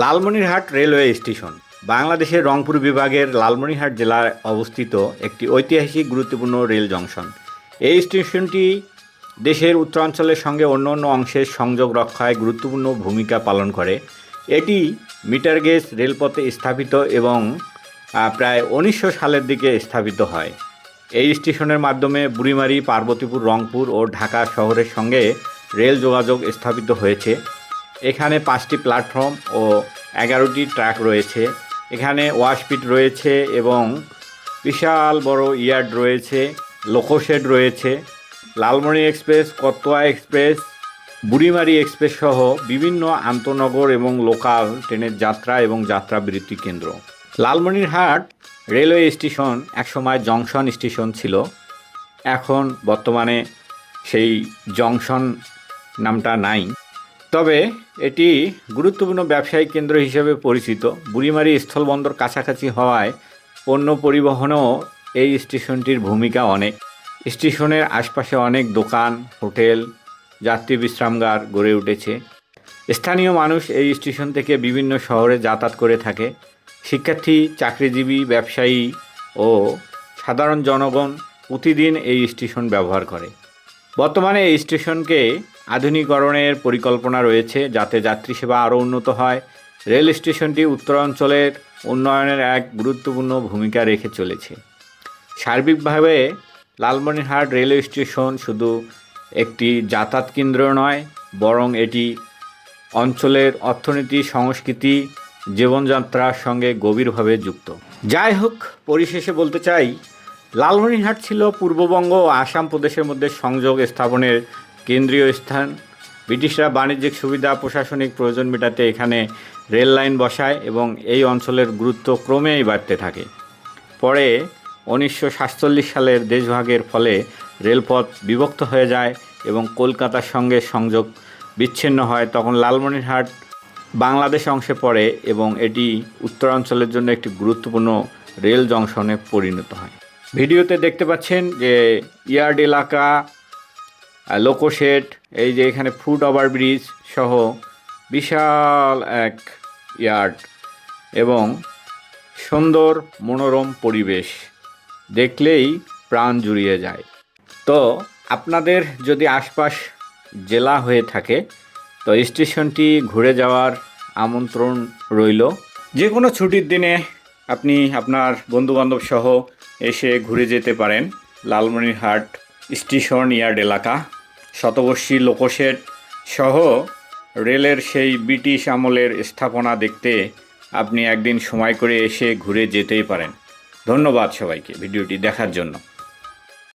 Lalmonirhat railway station. বাংলাদেশের রংপুর বিভাগের লালমনিরহাট জেলায় অবস্থিত একটি ঐতিহাসিক গুরুত্বপূর্ণ রেল জংশন। এই স্টেশনটি দেশের উত্তরাঞ্চলের সঙ্গে অন্য অন্য অংশের সংযোগ রক্ষায় গুরুত্বপূর্ণ ভূমিকা পালন করে। এটি মিটার গেজ রেলপথে স্থাপিত এবং প্রায় উনিশশো সালের দিকে স্থাপিত হয়। এই স্টেশনের মাধ্যমে বুড়িমারি, পার্বতীপুর, রংপুর ও ঢাকা শহরের সঙ্গে রেল যোগাযোগ স্থাপিত হয়েছে। এখানে পাঁচটি প্ল্যাটফর্ম ও এগারোটি ট্র্যাক রয়েছে। এখানে ওয়াশপিট রয়েছে এবং বিশাল বড় ইয়ার্ড রয়েছে লোকোশেড রয়েছে। লালমনি এক্সপ্রেস কতোয়া এক্সপ্রেস বুড়িমারি এক্সপ্রেস সহ বিভিন্ন আন্তনগর এবং লোকাল ট্রেনের যাত্রা এবং যাত্রা বৃত্তি কেন্দ্র লালমনিরহাট রেলওয়ে স্টেশন একসময় জংশন স্টেশন ছিল। এখন বর্তমানে সেই জংশন নামটা নাই। তবে এটি গুরুত্বপূর্ণ ব্যবসায়িক কেন্দ্র হিসেবে পরিচিত। বুড়িমারি স্থলবন্দর কাছাকাছি হওয়ায় পণ্য পরিবহনেও এই স্টেশনটির ভূমিকা অনেক। স্টেশনের আশপাশে অনেক দোকান, হোটেল, যাত্রী বিশ্রামগার গড়ে উঠেছে। স্থানীয় মানুষ এই স্টেশন থেকে বিভিন্ন শহরে যাতায়াত করে থাকে। শিক্ষার্থী, চাকরিজীবী, ব্যবসায়ী ও সাধারণ জনগণ প্রতিদিন এই স্টেশন ব্যবহার করে। বর্তমানে এই স্টেশনকে আধুনিকরণের পরিকল্পনা রয়েছে যাতে যাত্রী সেবা আরও উন্নত হয়। রেল স্টেশনটি উত্তরাঞ্চলের উন্নয়নের এক গুরুত্বপূর্ণ ভূমিকা রেখে চলেছে। সার্বিকভাবে লালমনিরহাট রেলওয়ে স্টেশন শুধু একটি যাতায়াত কেন্দ্র নয়, বরং এটি অঞ্চলের অর্থনীতি, সংস্কৃতি, জীবনযাত্রার সঙ্গে গভীরভাবে যুক্ত। যাই হোক, পরিশেষে বলতে চাই, লালমনিরহাট ছিল পূর্ববঙ্গ ও আসাম প্রদেশের মধ্যে সংযোগ স্থাপনের কেন্দ্রীয় স্থান। ব্রিটিশরা বাণিজ্যিক সুবিধা, প্রশাসনিক প্রয়োজন মেটাতে এখানে রেল লাইন বসায় এবং এই অঞ্চলের গুরুত্ব ক্রমেই বাড়তে থাকে। পরে উনিশশো সাতচল্লিশ সালের দেশভাগের ফলে রেলপথ বিভক্ত হয়ে যায় এবং কলকাতার সঙ্গে সংযোগ বিচ্ছিন্ন হয়। তখন লালমনিরহাট বাংলাদেশ অংশে পড়ে এবং এটি উত্তরাঞ্চলের জন্য একটি গুরুত্বপূর্ণ রেল জংশনে পরিণত হয়। ভিডিওতে দেখতে পাচ্ছেন যে ইয়ার্ড এলাকা লোকোশেড এই যে এখানে ফুট ওভার ব্রিজ সহ বিশাল এক ইয়ার্ড এবং সুন্দর মনোরম পরিবেশ দেখলেই প্রাণ জুড়িয়ে যায়। তো আপনাদের যদি আশপাশ জেলা হয়ে থাকে, তো স্টেশনটি ঘুরে যাওয়ার আমন্ত্রণ রইল। যে কোনো ছুটির দিনে আপনি আপনার বন্ধুবান্ধব সহ এসে ঘুরে যেতে পারেন লালমনিরহাট স্টেশন ইয়ার্ড এলাকা। শতবর্ষী লোকশেড সহ রেলের সেই ব্রিটিশ আমলের স্থাপনা দেখতে আপনি একদিন সময় করে এসে ঘুরে যেতেই পারেন। ধন্যবাদ সবাইকে ভিডিওটি দেখার জন্য।